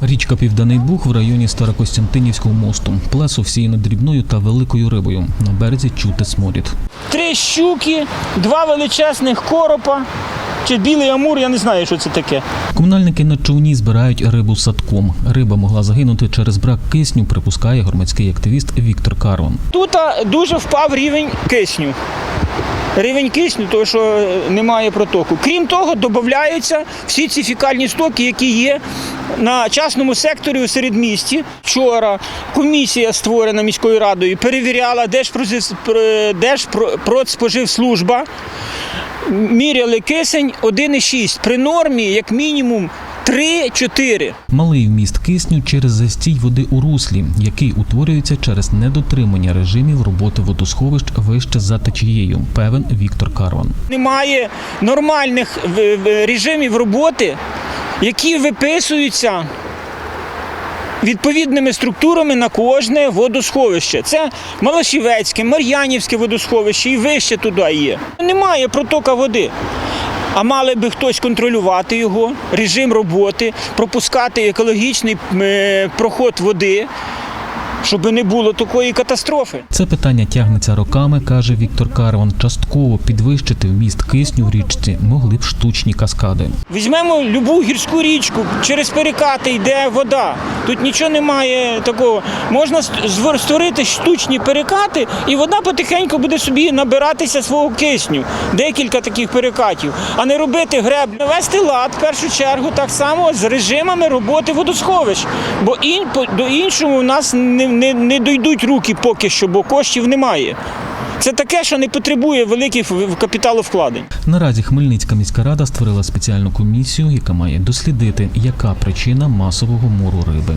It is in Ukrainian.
Річка Південний Буг в районі Старокостянтинівського мосту. Плесо всіяно дрібною та великою рибою. На березі чути сморід. Три щуки, два величезних коропа. Чи білий амур, я не знаю, що це таке. Комунальники на човні збирають рибу садком. Риба могла загинути через брак кисню, припускає громадський активіст Віктор Карван. Тут дуже впав рівень кисню. Рівень кисню, тому що е, немає протоку. Крім того, додаються всі ці фікальні стоки, які є на частному секторі у середмісті. Вчора комісія створена міською радою перевіряла Держпродспоживслужба. Міряли кисень 1,6 при нормі як мінімум 3-4. Малий вміст кисню через застій води у руслі, який утворюється через недотримання режимів роботи водосховищ вище за течією, певен Віктор Карван. Немає нормальних в- режимів роботи, які виписуються відповідними структурами на кожне водосховище. Це Малашівецьке, Мар'янівське водосховище і вище туди є. Немає протока води. А мали би хтось контролювати його, режим роботи, пропускати екологічний е, проход води, щоб не було такої катастрофи. Це питання тягнеться роками, каже Віктор Карван. Частково підвищити вміст кисню в річці могли б штучні каскади. Візьмемо любу гірську річку, через перекати йде вода. Тут нічого немає такого. Можна ст- створити штучні перекати, і вода потихеньку буде собі набиратися свого кисню. Декілька таких перекатів, а не робити греб, навести лад в першу чергу так само з режимами роботи водосховищ. Бо ін, по- до іншого у нас не, не, не дійдуть руки поки що, бо коштів немає. Це таке, що не потребує великих капіталовкладень. Наразі Хмельницька міська рада створила спеціальну комісію, яка має дослідити, яка причина масового мору риби.